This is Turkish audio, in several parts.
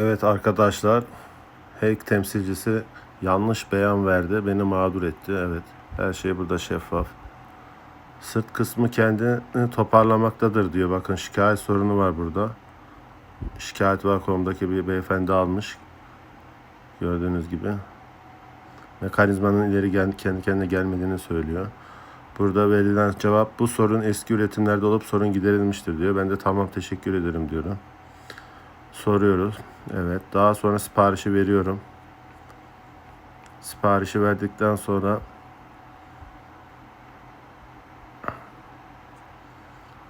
Evet arkadaşlar, Heyk temsilcisi yanlış beyan verdi, beni mağdur etti. Evet, her şey burada şeffaf. Sırt kısmı kendini toparlamaktadır diyor. Bakın şikayet sorunu var burada. Şikayet var.com'daki bir beyefendi almış. Gördüğünüz gibi. Mekanizmanın ileri kendi kendine gelmediğini söylüyor. Burada verilen cevap bu sorun eski üretimlerde olup sorun giderilmiştir diyor. Ben de tamam teşekkür ederim diyorum. Soruyoruz. Evet. Daha sonra siparişi veriyorum. Siparişi verdikten sonra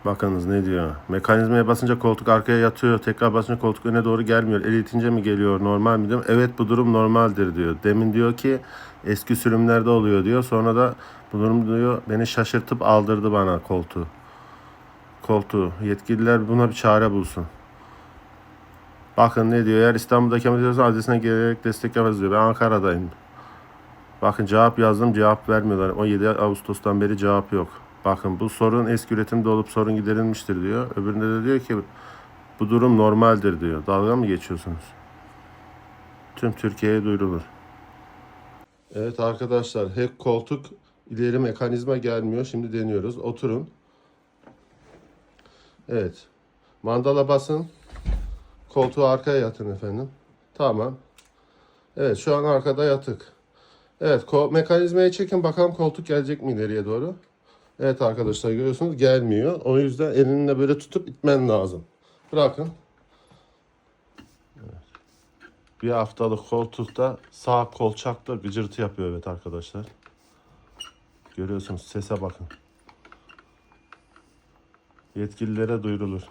Bakınız ne diyor. Mekanizmaya basınca koltuk arkaya yatıyor. Tekrar basınca koltuk öne doğru gelmiyor. El itince mi geliyor? Normal mi diyorum. Evet bu durum normaldir diyor. Demin diyor ki eski sürümlerde oluyor diyor. Sonra da bu durum diyor beni şaşırtıp aldırdı bana koltuğu. Koltuğu. Yetkililer buna bir çare bulsun. Bakın ne diyor. Eğer İstanbul'daki ameliyatın adresine gelerek destek yaparız diyor. Ben Ankara'dayım. Bakın cevap yazdım cevap vermiyorlar. 17 Ağustos'tan beri cevap yok. Bakın bu sorun eski üretimde olup sorun giderilmiştir diyor. Öbüründe de diyor ki bu durum normaldir diyor. Dalga mı geçiyorsunuz? Tüm Türkiye'ye duyurulur. Evet arkadaşlar hep koltuk ileri mekanizma gelmiyor. Şimdi deniyoruz. Oturun. Evet. Mandala basın. Koltuğu arkaya yatın efendim. Tamam. Evet şu an arkada yatık. Evet mekanizmayı çekin bakalım koltuk gelecek mi ileriye doğru. Evet arkadaşlar görüyorsunuz gelmiyor. O yüzden elinle böyle tutup itmen lazım. Bırakın. Bir haftalık koltukta sağ kolçakta gıcırtı yapıyor evet arkadaşlar. Görüyorsunuz sese bakın. Yetkililere duyurulur.